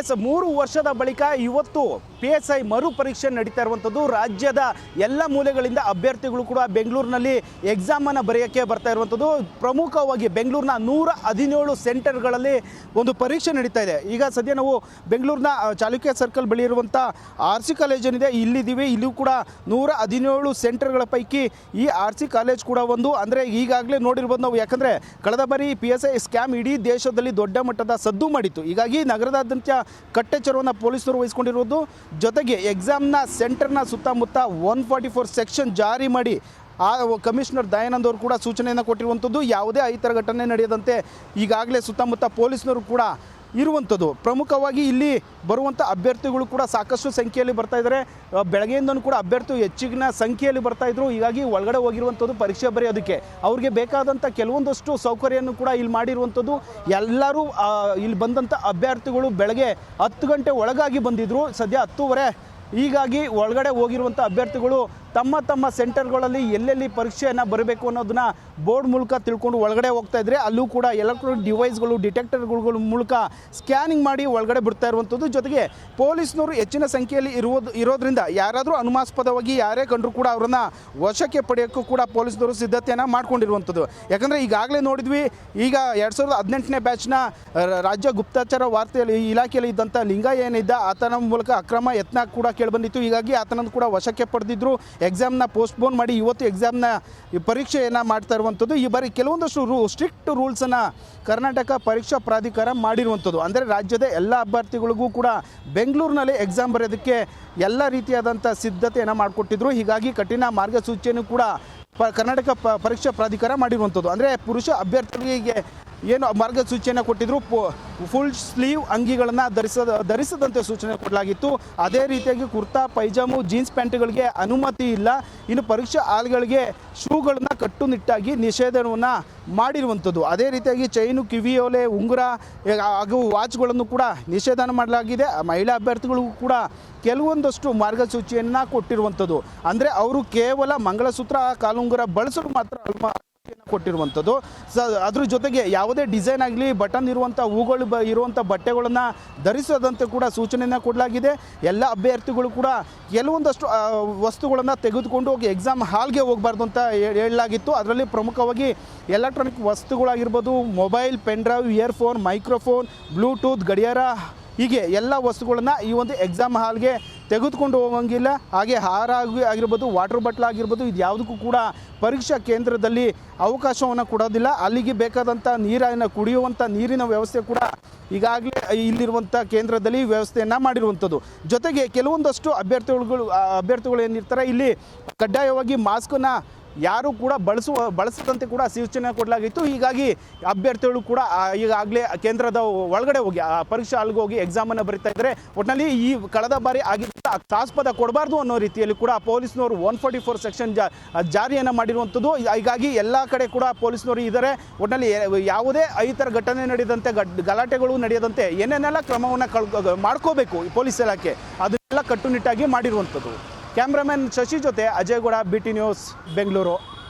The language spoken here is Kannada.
ಎಸ್, ಮೂರು ವರ್ಷದ ಬಳಿಕ ಇವತ್ತು ಪಿ ಎಸ್ ಐ ಮರು ಪರೀಕ್ಷೆ ನಡೀತಾ ಇರುವಂಥದ್ದು. ರಾಜ್ಯದ ಎಲ್ಲ ಮೂಲೆಗಳಿಂದ ಅಭ್ಯರ್ಥಿಗಳು ಕೂಡ ಬೆಂಗಳೂರಿನಲ್ಲಿ ಎಕ್ಸಾಮನ್ನು ಬರೆಯೋಕ್ಕೆ ಬರ್ತಾ ಇರುವಂಥದ್ದು. ಪ್ರಮುಖವಾಗಿ ಬೆಂಗಳೂರಿನ ನೂರ ಹದಿನೇಳು ಸೆಂಟರ್ಗಳಲ್ಲಿ ಒಂದು ಪರೀಕ್ಷೆ ನಡೀತಾ ಇದೆ. ಈಗ ಸದ್ಯ ನಾವು ಬೆಂಗಳೂರಿನ ಚಾಲುಕ್ಯ ಸರ್ಕಲ್ ಬಳಿ ಇರುವಂಥ ಆರ್ ಸಿ ಕಾಲೇಜ್ ಏನಿದೆ, ಇಲ್ಲಿದ್ದೀವಿ. ಇಲ್ಲೂ ಕೂಡ ನೂರ ಹದಿನೇಳು ಸೆಂಟರ್ಗಳ ಪೈಕಿ ಈ ಆರ್ ಸಿ ಕಾಲೇಜ್ ಕೂಡ ಒಂದು. ಅಂದರೆ ಈಗಾಗಲೇ ನೋಡಿರ್ಬೋದು ನಾವು. ಯಾಕಂದರೆ, ಕಳೆದ ಬಾರಿ ಪಿ ಎಸ್ ಐ ಸ್ಕ್ಯಾಮ್ ಇಡೀ ದೇಶದಲ್ಲಿ ದೊಡ್ಡ ಮಟ್ಟದ ಸದ್ದು ಮಾಡಿತ್ತು. ಹೀಗಾಗಿ ನಗರದಾದ್ಯಂತ ಕಟ್ಟೆಚ್ಚರವನ್ನು ಪೊಲೀಸರು ವಹಿಸ್ಕೊಂಡಿರುವುದು. ಜೊತೆಗೆ ಎಕ್ಸಾಮ್ನ ಸೆಂಟರ್ನ ಸುತ್ತಮುತ್ತ ಒನ್ ಫಾರ್ಟಿ ಫೋರ್ ಸೆಕ್ಷನ್ ಜಾರಿ ಮಾಡಿ, ಆ ಕಮಿಷನರ್ ದಯಾನಂದ್ ಅವರು ಕೂಡ ಸೂಚನೆಯನ್ನು ಕೊಟ್ಟಿರುವಂಥದ್ದು. ಯಾವುದೇ ಐತರ ಘಟನೆ ನಡೆಯದಂತೆ ಈಗಾಗಲೇ ಸುತ್ತಮುತ್ತ ಪೊಲೀಸ್ನವರು ಕೂಡ ಇರುವಂಥದ್ದು. ಪ್ರಮುಖವಾಗಿ ಇಲ್ಲಿ ಬರುವಂಥ ಅಭ್ಯರ್ಥಿಗಳು ಕೂಡ ಸಾಕಷ್ಟು ಸಂಖ್ಯೆಯಲ್ಲಿ ಬರ್ತಾ ಇದ್ದಾರೆ. ಬೆಳಗ್ಗೆಯಿಂದನೂ ಕೂಡ ಅಭ್ಯರ್ಥಿ ಹೆಚ್ಚಿನ ಸಂಖ್ಯೆಯಲ್ಲಿ ಬರ್ತಾ ಇದ್ರು. ಹೀಗಾಗಿ ಒಳಗಡೆ ಹೋಗಿರುವಂಥದ್ದು ಪರೀಕ್ಷೆ ಬರೆಯೋದಕ್ಕೆ ಅವ್ರಿಗೆ ಬೇಕಾದಂಥ ಕೆಲವೊಂದಷ್ಟು ಸೌಕರ್ಯವನ್ನು ಕೂಡ ಇಲ್ಲಿ ಮಾಡಿರುವಂಥದ್ದು. ಎಲ್ಲರೂ ಇಲ್ಲಿ ಬಂದಂಥ ಅಭ್ಯರ್ಥಿಗಳು ಬೆಳಗ್ಗೆ ಹತ್ತು ಗಂಟೆ ಒಳಗಾಗಿ ಬಂದಿದ್ರು. ಸದ್ಯ ಹತ್ತೂವರೆ. ಹೀಗಾಗಿ ಒಳಗಡೆ ಹೋಗಿರುವಂಥ ಅಭ್ಯರ್ಥಿಗಳು ತಮ್ಮ ತಮ್ಮ ಸೆಂಟರ್ಗಳಲ್ಲಿ ಎಲ್ಲೆಲ್ಲಿ ಪರೀಕ್ಷೆಯನ್ನು ಬರಬೇಕು ಅನ್ನೋದನ್ನ ಬೋರ್ಡ್ ಮೂಲಕ ತಿಳ್ಕೊಂಡು ಒಳಗಡೆ ಹೋಗ್ತಾ ಇದ್ರೆ ಅಲ್ಲೂ ಕೂಡ ಎಲೆಕ್ಟ್ರಾನಿಕ್ ಡಿವೈಸ್ಗಳು, ಡಿಟೆಕ್ಟರ್ಗಳ ಮೂಲಕ ಸ್ಕ್ಯಾನಿಂಗ್ ಮಾಡಿ ಒಳಗಡೆ ಬಿಡ್ತಾ ಇರುವಂಥದ್ದು. ಜೊತೆಗೆ ಪೊಲೀಸ್ನವರು ಹೆಚ್ಚಿನ ಸಂಖ್ಯೆಯಲ್ಲಿ ಇರುವುದು, ಇರೋದ್ರಿಂದ ಯಾರಾದರೂ ಅನುಮಾಸ್ಪದವಾಗಿ ಯಾರೇ ಕಂಡರೂ ಕೂಡ ಅವರನ್ನು ವಶಕ್ಕೆ ಪಡೆಯೋಕ್ಕೂ ಕೂಡ ಪೊಲೀಸ್ನವರು ಸಿದ್ಧತೆಯನ್ನು ಮಾಡ್ಕೊಂಡಿರುವಂಥದ್ದು. ಯಾಕಂದರೆ ಈಗಾಗಲೇ ನೋಡಿದ್ವಿ, ಈಗ ಎರಡು ಸಾವಿರದ ಹದಿನೆಂಟನೇ ಬ್ಯಾಚ್ನ ರಾಜ್ಯ ಗುಪ್ತಚರ ವಾರ್ತೆಯಲ್ಲಿ ಇಲಾಖೆಯಲ್ಲಿ ಇದ್ದಂಥ ಲಿಂಗ ಏನಿದ್ದ, ಆತನ ಮೂಲಕ ಅಕ್ರಮ ಯತ್ನ ಕೂಡ ಕೇಳಿಬಂದಿತ್ತು ಹೀಗಾಗಿ ಆತನನ್ನು ಕೂಡ ವಶಕ್ಕೆ ಪಡೆದಿದ್ರು. ಎಕ್ಸಾಮ್ನ ಪೋಸ್ಟ್ಪೋನ್ ಮಾಡಿ ಇವತ್ತು ಎಕ್ಸಾಮ್ನ ಪರೀಕ್ಷೆಯನ್ನು ಮಾಡ್ತಾ ಇರುವಂಥದ್ದು. ಈ ಬಾರಿ ಕೆಲವೊಂದಷ್ಟು ರೂ ಸ್ಟ್ರಿಕ್ಟ್ ರೂಲ್ಸನ್ನು ಕರ್ನಾಟಕ ಪರೀಕ್ಷಾ ಪ್ರಾಧಿಕಾರ ಮಾಡಿರುವಂಥದ್ದು. ಅಂದರೆ ರಾಜ್ಯದ ಎಲ್ಲ ಅಭ್ಯರ್ಥಿಗಳಿಗೂ ಕೂಡ ಬೆಂಗಳೂರಿನಲ್ಲಿ ಎಕ್ಸಾಮ್ ಬರೆಯೋದಕ್ಕೆ ಎಲ್ಲ ರೀತಿಯಾದಂಥ ಸಿದ್ಧತೆಯನ್ನು ಮಾಡಿಕೊಟ್ಟಿದ್ರು. ಹೀಗಾಗಿ ಕಠಿಣ ಮಾರ್ಗಸೂಚಿಯನ್ನು ಕೂಡ ಪ, ಕರ್ನಾಟಕ ಪ, ಪರೀಕ್ಷಾ ಪ್ರಾಧಿಕಾರ ಮಾಡಿರುವಂಥದ್ದು. ಅಂದರೆ ಪುರುಷ ಅಭ್ಯರ್ಥಿಗಳಿಗೆ ಏನು ಮಾರ್ಗಸೂಚಿಯನ್ನು ಕೊಟ್ಟಿದ್ರು. ಫುಲ್ ಸ್ಲೀವ್ ಅಂಗಿಗಳನ್ನು ಧರಿಸದ, ಧರಿಸದಂತೆ ಸೂಚನೆ ಕೊಡಲಾಗಿತ್ತು. ಅದೇ ರೀತಿಯಾಗಿ ಕುರ್ತಾ, ಪೈಜಾಮು ಜೀನ್ಸ್ ಪ್ಯಾಂಟ್ಗಳಿಗೆ ಅನುಮತಿ ಇಲ್ಲ. ಇನ್ನು ಪರೀಕ್ಷಾ ಹಾಲ್ಗಳಿಗೆ ಶೂಗಳನ್ನು ಕಟ್ಟುನಿಟ್ಟಾಗಿ ನಿಷೇಧವನ್ನು ಮಾಡಿರುವಂಥದ್ದು. ಅದೇ ರೀತಿಯಾಗಿ ಚೈನು ಕಿವಿಯೋಲೆ ಉಂಗುರ ಹಾಗೂ ವಾಚ್ಗಳನ್ನು ಕೂಡ ನಿಷೇಧನ ಮಾಡಲಾಗಿದೆ. ಮಹಿಳಾ ಅಭ್ಯರ್ಥಿಗಳಿಗೂ ಕೂಡ ಕೆಲವೊಂದಷ್ಟು ಮಾರ್ಗಸೂಚಿಯನ್ನು ಕೊಟ್ಟಿರುವಂಥದ್ದು. ಅಂದರೆ ಅವರು ಕೇವಲ ಮಂಗಳಸೂತ್ರ, ಕಾಲುಂಗುರ ಬಳಸಲು ಮಾತ್ರ ಕೊಟ್ಟಿರುವಂಥದ್ದು. ಸ ಅದ್ರ ಜೊತೆಗೆ ಯಾವುದೇ ಡಿಸೈನ್ ಆಗಲಿ ಬಟನ್ ಇರುವಂಥ ಹೂಗಳು ಬ, ಇರುವಂಥ ಬಟ್ಟೆಗಳನ್ನು ಧರಿಸದಂತೆ ಕೂಡ ಸೂಚನೆಯನ್ನು ಕೊಡಲಾಗಿದೆ. ಎಲ್ಲ ಅಭ್ಯರ್ಥಿಗಳು ಕೂಡ ಕೆಲವೊಂದಷ್ಟು ವಸ್ತುಗಳನ್ನು ತೆಗೆದುಕೊಂಡು ಹೋಗಿ ಎಕ್ಸಾಮ್ ಹಾಲ್ಗೆ ಹೋಗಬಾರ್ದು ಅಂತ ಹೇಳಲಾಗಿತ್ತು. ಅದರಲ್ಲಿ ಪ್ರಮುಖವಾಗಿ electronic ವಸ್ತುಗಳಾಗಿರ್ಬೋದು mobile pen drive earphone microphone Bluetooth ಗಡಿಯಾರ, ಹೀಗೆ ಎಲ್ಲ ವಸ್ತುಗಳನ್ನು ಈ ಒಂದು ಎಕ್ಸಾಮ್ ಹಾಲ್ಗೆ ತೆಗೆದುಕೊಂಡು ಹೋಗಂಗಿಲ್ಲ. ಹಾಗೆ ಆಗಿ- ಆಗಿರ್ಬೋದು ವಾಟರ್ ಬಾಟ್ಲ್ ಆಗಿರ್ಬೋದು, ಇದು ಯಾವುದಕ್ಕೂ ಕೂಡ ಪರೀಕ್ಷಾ ಕೇಂದ್ರದಲ್ಲಿ ಅವಕಾಶವನ್ನು ಕೊಡೋದಿಲ್ಲ. ಅಲ್ಲಿಗೆ ಬೇಕಾದಂಥ ನೀರನ್ನು ಕುಡಿಯುವಂಥ ನೀರಿನ ವ್ಯವಸ್ಥೆ ಕೂಡ ಈಗಾಗಲೇ ಇಲ್ಲಿರುವಂಥ ಕೇಂದ್ರದಲ್ಲಿ ವ್ಯವಸ್ಥೆಯನ್ನು ಮಾಡಿರುವಂಥದ್ದು. ಜೊತೆಗೆ ಕೆಲವೊಂದಷ್ಟು ಅಭ್ಯರ್ಥಿಗಳು ಅಭ್ಯರ್ಥಿಗಳು ಏನಿರ್ತಾರೆ, ಇಲ್ಲಿ ಕಡ್ಡಾಯವಾಗಿ ಮಾಸ್ಕನ್ನು ಯಾರು ಕೂಡ ಬಳಸುವ, ಬಳಸದಂತೆ ಕೂಡ ಸೂಚನೆ ಕೊಡಲಾಗಿತ್ತು. ಹೀಗಾಗಿ ಅಭ್ಯರ್ಥಿಗಳು ಕೂಡ ಈಗಾಗಲೇ ಕೇಂದ್ರದ ಒಳಗಡೆ ಹೋಗಿ, ಆ, ಪರೀಕ್ಷಾ ಅಲ್ಲಿಗೆ ಹೋಗಿ ಎಕ್ಸಾಮನ್ನು ಬರೀತಾ ಇದ್ದಾರೆ. ಒಟ್ಟಿನಲ್ಲಿ ಈ ಕಳೆದ ಬಾರಿ ಆಗಿದ್ದ ಆಸ್ಪದ ಕೊಡಬಾರ್ದು ಅನ್ನೋ ರೀತಿಯಲ್ಲಿ ಕೂಡ ಪೊಲೀಸ್ನವರು ಒನ್ ಫಾರ್ಟಿ ಫೋರ್ ಸೆಕ್ಷನ್ ಜಾರಿಯನ್ನು ಮಾಡಿರುವಂಥದ್ದು. ಹೀಗಾಗಿ ಎಲ್ಲ ಕಡೆ ಕೂಡ ಪೊಲೀಸ್ನವರು ಇದ್ದಾರೆ. ಒಟ್ಟಿನಲ್ಲಿ ಯಾವುದೇ ಐತರ ಘಟನೆ ನಡೆದಂತೆ ಗಲಾಟೆಗಳು ನಡೆಯದಂತೆ ಏನೇನೆಲ್ಲ ಕ್ರಮವನ್ನು ಕಳ್ ಮಾಡ್ಕೋಬೇಕು ಪೊಲೀಸ್ ಇಲಾಖೆ, ಅದನ್ನೆಲ್ಲ ಕಟ್ಟುನಿಟ್ಟಾಗಿ ಮಾಡಿರುವಂಥದ್ದು. ಕ್ಯಾಮ್ರಾಮನ್ ಶಶಿ ಜೊತೆ Ajay Gowda B T news Bengaluru.